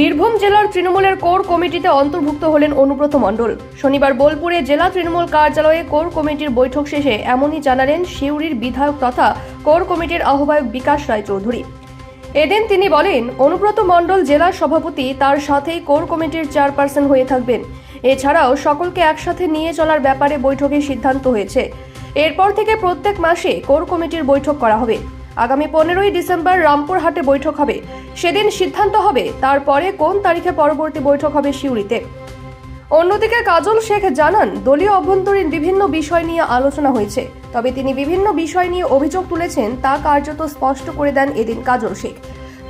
বীরভূম জেলার তৃণমূলের কোর কমিটিতে অন্তর্ভুক্ত হলেন অনুব্রত মণ্ডল। শনিবার বোলপুরে জেলা তৃণমূল কার্যালয়ে কোর কমিটির বৈঠক শেষে এমনই জানালেন সিউড়ির বিধায়ক তথা কোর কমিটির আহ্বায়ক বিকাশ রায়চৌধুরী এদিন তিনি বলেন, অনুব্রত মণ্ডল জেলার সভাপতি, তার সাথেই কোর কমিটির চেয়ারপারসন হয়ে থাকবেন। এছাড়াও সকলকে একসাথে নিয়ে চলার ব্যাপারে বৈঠকে সিদ্ধান্ত হয়েছে। এরপর থেকে প্রত্যেক মাসে কোর কমিটির বৈঠক করা হবে। আগামী পনেরোই ডিসেম্বর রামপুরহাটে বৈঠক হবে। সেদিন সিদ্ধান্ত হবে, তারপরে কোন তারিখে পরবর্তী বৈঠক হবে সিউড়িতে। অন্যদিকে কাজল শেখ জানান, দলীয় অভ্যন্তরীণ বিভিন্ন বিষয় নিয়ে আলোচনা হয়েছে। তবে তিনি বিভিন্ন বিষয় নিয়ে অভিযোগ তুলেছেন, তা কার্যত স্পষ্ট করে দেন এদিন কাজল শেখ।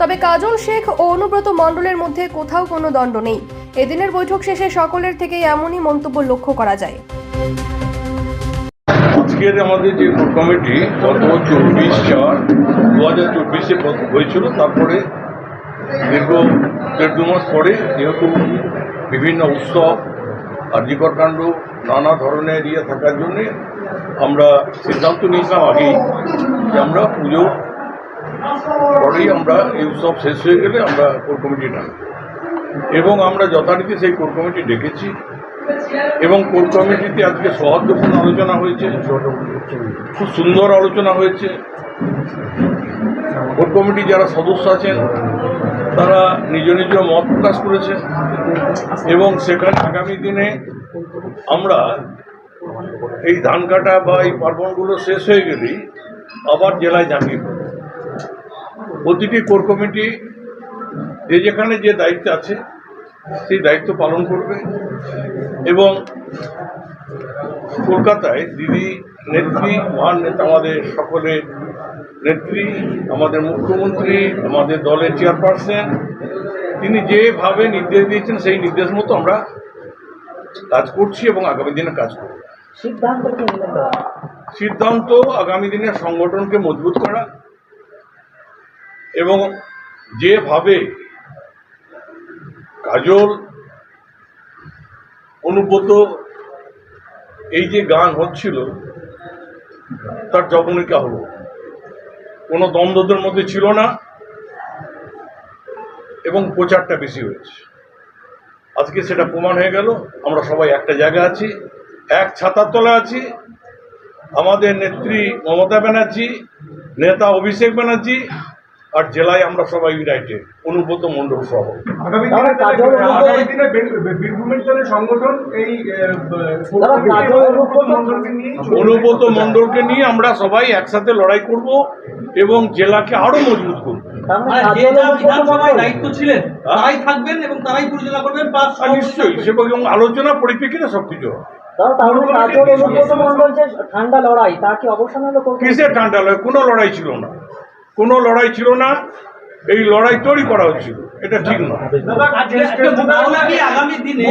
তবে কাজল শেখ ও অনুব্রত মণ্ডলের মধ্যে কোথাও কোনো দণ্ড নেই। এদিনের বৈঠক শেষে সকলের থেকে এমনই মন্তব্য লক্ষ্য করা যায়। আজকের আমাদের যে কমিটি, গত চব্বিশ চার দু হাজার চব্বিশে হয়েছিল, তারপরে দীর্ঘ দেড় দু মাস পরে যেহেতু বিভিন্ন উৎসব, আর্যিকর কাণ্ড, নানা ধরনের ইয়ে থাকার জন্যে আমরা সিদ্ধান্ত নিয়েছিলাম আগেই যে আমরা পুজো পরেই আমরা এই উৎসব শেষ হয়ে গেলে আমরা কোর কমিটি ডাকব এবং আমরা যথারীতি সেই কোর কমিটি ডেকেছি। এবং কোর কমিটিতে আজকে সৌহার্দ্যপূর্ণ আলোচনা হয়েছে। খুব সুন্দর আলোচনা হয়েছে। কোর কমিটি যারা সদস্য আছেন, তারা নিজ নিজ মত প্রকাশ করেছে এবং সেখানে আগামী দিনে আমরা এই ধান কাটা বা এই পার্বণগুলো শেষ হয়ে গেলেই আবার জেলায় জানিয়ে দেব প্রতিটি কোর কমিটি যে যেখানে যে দায়িত্ব আছে সেই দায়িত্ব পালন করবে। এবং কলকাতায় দিদি নেত্রী মহান নেতা আমাদের সকলের নেত্রী আমাদের মুখ্যমন্ত্রী আমাদের দলের চেয়ারপারসন তিনি যেভাবে নির্দেশ দিয়েছেন সেই নির্দেশ মতো আমরা কাজ করছি এবং আগামী দিনে কাজ করব। সিদ্ধান্ত আগামী দিনে সংগঠনকে মজবুত করা এবং যেভাবে কাজল অনুব্রত এই যে গান হচ্ছিল, তার জবনিকা হলো। কোনো দ্বন্দ্বদের মধ্যে ছিল না এবং প্রচারটা বেশি হয়েছে। আজকে সেটা প্রমাণ হয়ে গেল, আমরা সবাই একটা জায়গা আছি, এক ছাতার তলা আছি, আমাদের নেত্রী মমতা ব্যানার্জি, নেতা অভিষেক ব্যানার্জি আর জেলায় আমরা সবাই ইউনাইটেড অনুব্রত মণ্ডল সহ। অনুব্রত মণ্ডলকে নিয়ে অনুব্রত মণ্ডলকে নিয়ে আমরা সবাই একসাথে লড়াই করব এবং জেলাকে আরও মজবুত করব। মানে যে কাজল যা অনুব্রত বিধানসভায় মণ্ডল। দায়িত্ব ছিলেন তারাই থাকবেন এবং তারাই পরিচালনা করবেন নিশ্চয়ই। সে আলোচনা পরিপ্রেক্ষিতে সব কিছু হবে। দাদা, তাহলে কাজল অনুব্রত মণ্ডল যে ঠান্ডা লড়াই তা কি অবসান হলো কোন কিসের ঠান্ডা লড়াই? কোনো লড়াই ছিল না। কোনো লড়াই ছিল না এই লড়াই তৈরি করা হচ্ছিল এটা ঠিক নয় দাদা, আজকে একটা ধারণা কি আগামী দিনে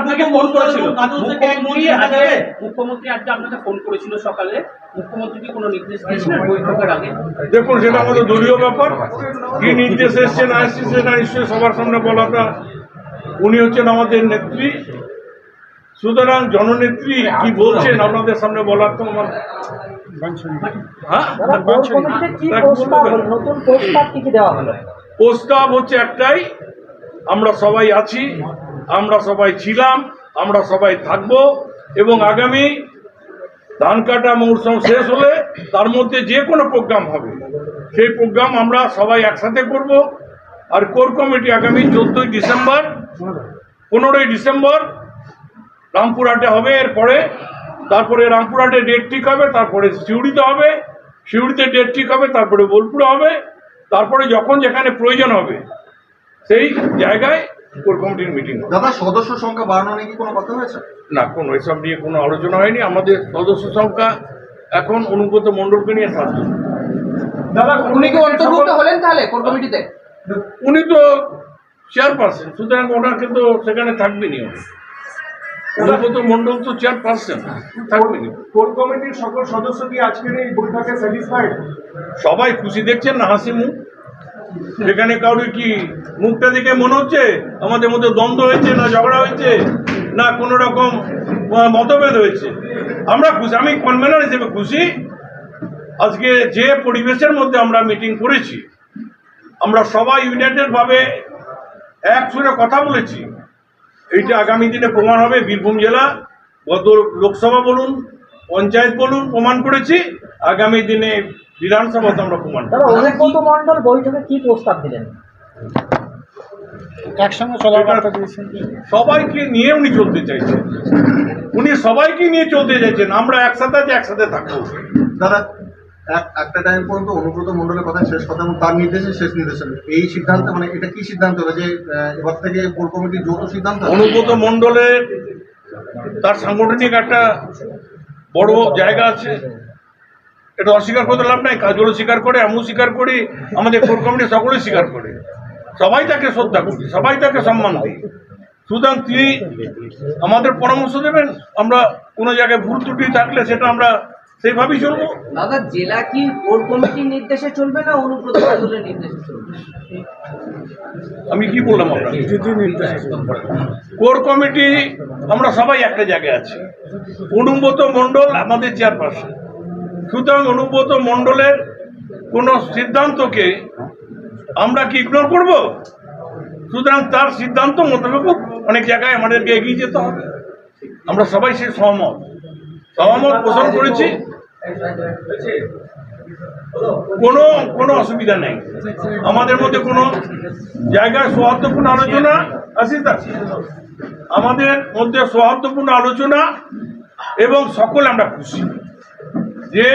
আপনাকে ফোন করেছিল। কাজল থেকে এক মুখ্যমন্ত্রী মন্ত্রী আজকে যাবে মুখ্যমন্ত্রী আজকে আপনাকে ফোন করেছিল সকালে। মুখ্যমন্ত্রী কি কোনো নির্দেশ দিয়েছিলেন বৈঠকের আগে? দেখুন সেটা আমাদের দলীয় ব্যাপার। কি নির্দেশ এসছে না এসছে সেটা নিশ্চয়ই সবার সামনে বলাটা। উনি হচ্ছেন আমাদের নেত্রী। সুতরাং জননেত্রী কি বলছেন আপনাদের সামনে বলার তো আমার হ্যাঁ? প্রস্তাব হচ্ছে একটাই আমরা সবাই আছি আমরা সবাই ছিলাম আমরা সবাই থাকব এবং আগামী ধান কাটা মৌসুম শেষ হলে তার মধ্যে যে কোনো প্রোগ্রাম হবে। সেই প্রোগ্রাম আমরা সবাই একসাথে করব আর কোর কমিটি আগামী চোদ্দোই ডিসেম্বর পনেরোই ডিসেম্বর রামপুরহাটে হবে। এরপরে তারপরে রামপুরহাটে ডেট ঠিক হবে তারপরে সিউড়িতে হবে সিউড়িতে ডেট ঠিক হবে তারপরে বোলপুরে হবে তারপরে যখন যেখানে প্রয়োজন হবে সেই জায়গায় কোর কমিটির মিটিং হবে। দাদা সদস্য সংখ্যা বাড়ানো নিয়ে কি কোনো কথা হয়েছে? না কোনো এসব নিয়ে কোনো আলোচনা হয়নি। আমাদের সদস্য সংখ্যা এখন অনুগত মণ্ডলকে নিয়ে সাতজন দাদা উনি কি অন্তর্ভুক্ত হলেন তাহলে কোর কমিটিতে উনি তো চেয়ারপারসন সুতরাং ওনাকে তো সেখানে থাকবেনি অনুগত মণ্ডল তো চেয়ারপারসন থাকবেনি কোর কমিটির সকল সদস্য কি আজকের এই বৈঠকে স্যাটিসফাইড সবাই খুশি দেখছেন না হাসি মুখ? যেখানে কারোর কি মুখটা দেখে মনে হচ্ছে? আমাদের মধ্যে দ্বন্দ্ব হয়েছে না ঝগড়া হয়েছে? না কোনো রকম মতভেদ হয়েছে? আমরা খুশি আমি কনভেনার হিসেবে খুশি। আজকে যে পরিবেশের মধ্যে আমরা মিটিং করেছি আমরা সবাই ইউনাইটেড ভাবে এক সুরে কথা বলেছি। এইটা আগামী দিনে প্রমাণ হবে বীরভূম জেলা গত লোকসভা বলুন পঞ্চায়েত বলুন প্রমাণ করেছি আগামী দিনে বিধানসভাতে আমরা প্রমাণ মন্ডল বৈঠকে কি প্রস্তাব দিলেন? একসঙ্গে চলার সবাইকে নিয়ে উনি চলতে চাইছেন। উনি সবাইকে নিয়ে চলতে চাইছেন আমরা একসাথে আছি একসাথে থাকব। দাদা এক, একটা টাইম পর্যন্ত অনুব্রত মন্ডলের কথা শেষ কথা এবং তার নির্দেশে শেষ নির্দেশন এই সিদ্ধান্ত মানে এটা কি সিদ্ধান্ত হলো যে এবার থেকে কোর কমিটির যৌথ সিদ্ধান্ত অনুব্রত মণ্ডলের তার সাংগঠনিক একটা বড় জায়গা আছে। এটা অস্বীকার করতে লাভ নাই কাজলও স্বীকার করে আমিও স্বীকার করি, আমাদের কোর কমিটি সকলেই স্বীকার করে। সবাই তাকে শ্রদ্ধা করি, সবাই তাকে সম্মান দিই। সুতরাং তিনি আমাদের পরামর্শ দেবেন, আমরা কোনো জায়গায় ভুল ত্রুটি থাকলে সেটা আমরা সেইভাবেই চলবো। দাদা জেলা কি কোর কমিটির নির্দেশে চলবে না অনুব্রত মণ্ডলের নির্দেশে চলবে? আমি কি বললাম আপনাকে কোর কমিটি আমরা সবাই একটা জায়গায় আছি। অনুব্রত মণ্ডল আমাদের চেয়ারপারসন। সুতরাং অনুব্রত মণ্ডলের কোনো সিদ্ধান্তকে আমরা কি ইগনোর করব? সুতরাং তার সিদ্ধান্ত মোতাবেক অনেক জায়গায় আমাদেরকে এগিয়ে যেতে হবে। আমরা সবাই সে সহমত। সহমত পোষণ করেছি। কোনো কোনো অসুবিধা নেই। আমাদের মধ্যে কোনো জায়গায় সৌহার্দ্যপূর্ণ আলোচনা তা আমাদের মধ্যে সৌহার্দ্যপূর্ণ আলোচনা এবং সকলে আমরা খুশি। যে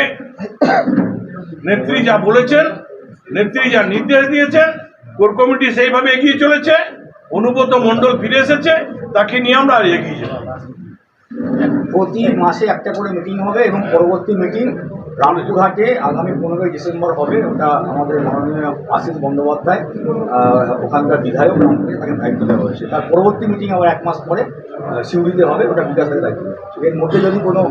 নেত্রী যা বলেছেন, নেত্রী যা নির্দেশ দিয়েছেন, কোর কমিটি সেইভাবে এগিয়ে চলেছে, অনুব্রত মণ্ডল ফিরে এসেছে, তাকে নিয়ে আমরা এগিয়ে যাব প্রতি মাসে একটা করে মিটিং হবে এবং পরবর্তী মিটিং রামপুরহাটে আগামী পনেরোই ডিসেম্বর হবে। ওটা আমাদের মাননীয় আশিস বন্দ্যোপাধ্যায় ওখানকার বিধায়ক তাকে দায়িত্ব দেওয়া হয়েছে। তার পরবর্তী মিটিং আবার এক মাস পরে সিউড়িতে হবে ওটা বিকাশের দায়িত্ব এর মধ্যে যদি কোনো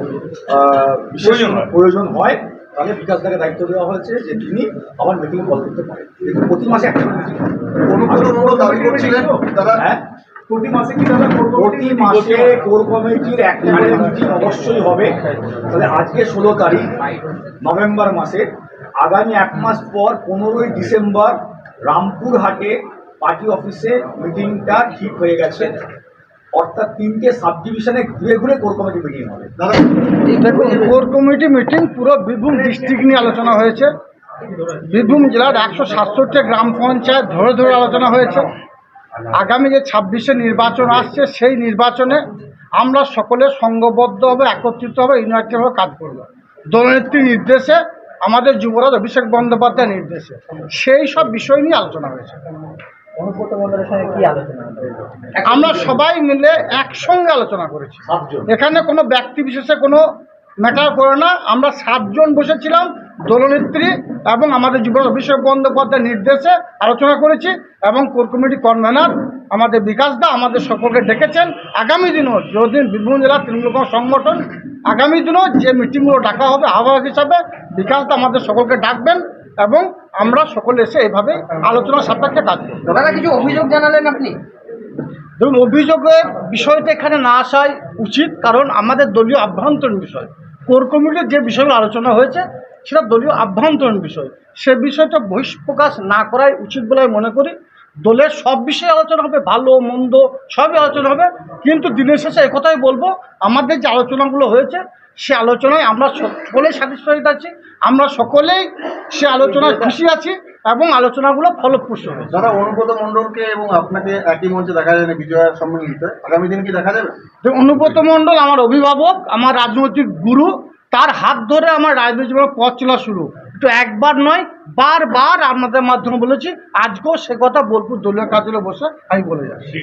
বিশেষ প্রয়োজন হয়। তাহলে বিকাশ তাকে দায়িত্ব দেওয়া হয়েছে যে তিনি আবার মিটিং কল করতে পারেন। প্রতি মাসে একটা মিটিং মন্ডল দাবি করছিলেন? দাদা? হ্যাঁ প্রতি মাসে কি দাদা প্রতি মাসে কোর কমিটির একটা মিটিং অবশ্যই হবে। তাহলে আজকে ষোলো তারিখ নভেম্বর মাসে। আগামী এক মাস পর পনেরোই ডিসেম্বর রামপুরহাটে পার্টি অফিসে মিটিংটা ঠিক হয়ে গেছে। অর্থাৎ তিনটে সাব ডিভিশনে ঘুরে ঘুরে কোর কমিটি মিটিং হবে। দাদা দেখুন কোর কমিটি মিটিং পুরো বীরভূম ডিস্ট্রিক্ট নিয়ে আলোচনা হয়েছে। বীরভূম জেলার একশো সাতষট্টি গ্রাম পঞ্চায়েত ধরে ধরে আলোচনা হয়েছে। আগামী যে ছাব্বিশে নির্বাচন আসছে সেই নির্বাচনে আমরা সকলে সংঘবদ্ধ হবে একত্রিত হবে ইউনাইটেডভাবে কাজ করব। দলনেত্রীর নির্দেশে আমাদের যুবরাজ অভিষেক বন্দ্যোপাধ্যায়ের নির্দেশে। সেই সব বিষয় নিয়ে আলোচনা হয়েছে। আমরা সবাই মিলে একসঙ্গে আলোচনা করেছি। এখানে কোনো ব্যক্তি বিশেষে কোনো ম্যাটার করে না। আমরা সাতজন বসেছিলাম। দলনেত্রী এবং আমাদের যুবরাজ অভিষেক বন্দ্যোপাধ্যায়ের নির্দেশে আলোচনা করেছি এবং কোর কমিটি কনভেনার আমাদের বিকাশ দা আমাদের সকলকে ডেকেছেন। আগামী দিনও যদিন বীরভূম জেলা তৃণমূল সংগঠন আগামী দিনও যে মিটিংগুলো ডাকা হবে আহ্বায়ক হিসাবে বিকাশ দা আমাদের সকলকে ডাকবেন এবং আমরা সকলে এসে এভাবে আলোচনার সাপেক্ষে কাজ করব। দাদা কিছু অভিযোগ জানালেন আপনি? ধরুন অভিযোগের বিষয়টা এখানে না আসাই উচিত কারণ আমাদের দলীয় আভ্যন্তরীণ বিষয়। কোর কমিটির যে বিষয়গুলো আলোচনা হয়েছে সেটা দলীয় আভ্যন্তরীণ বিষয়। সে বিষয়টা বহিষ্প্রকাশ না করাই উচিত বলে আমি মনে করি। দলের সব বিষয়ে আলোচনা হবে ভালো মন্দ সবই আলোচনা হবে। কিন্তু দিনের শেষে একথাই বলব আমাদের যে আলোচনাগুলো হয়েছে সে আলোচনায় আমরা সকলেই স্যাটিসফাইড আছি। আমরা সকলেই সে আলোচনায় খুশি আছি এবং আলোচনাগুলো ফলপ্রসূ হয়েছে দাদা অনুব্রত মন্ডলকে এবং আপনাকে একই মঞ্চে দেখা যায় না বিজয়া সম্মেলনীতে। আগামী দিন কি দেখা যাবে? যে অনুব্রত মণ্ডল আমার অভিভাবক আমার রাজনৈতিক গুরু তার হাত ধরে আমার রাজনৈতিক জীবনের পথ চলা শুরু। তো একবার নয়, বারবার আপনাদের মাধ্যমে বলেছি, আজকেও সে কথা বোলপুর দলীয় কাজলে বসে আমি বলে যাচ্ছি।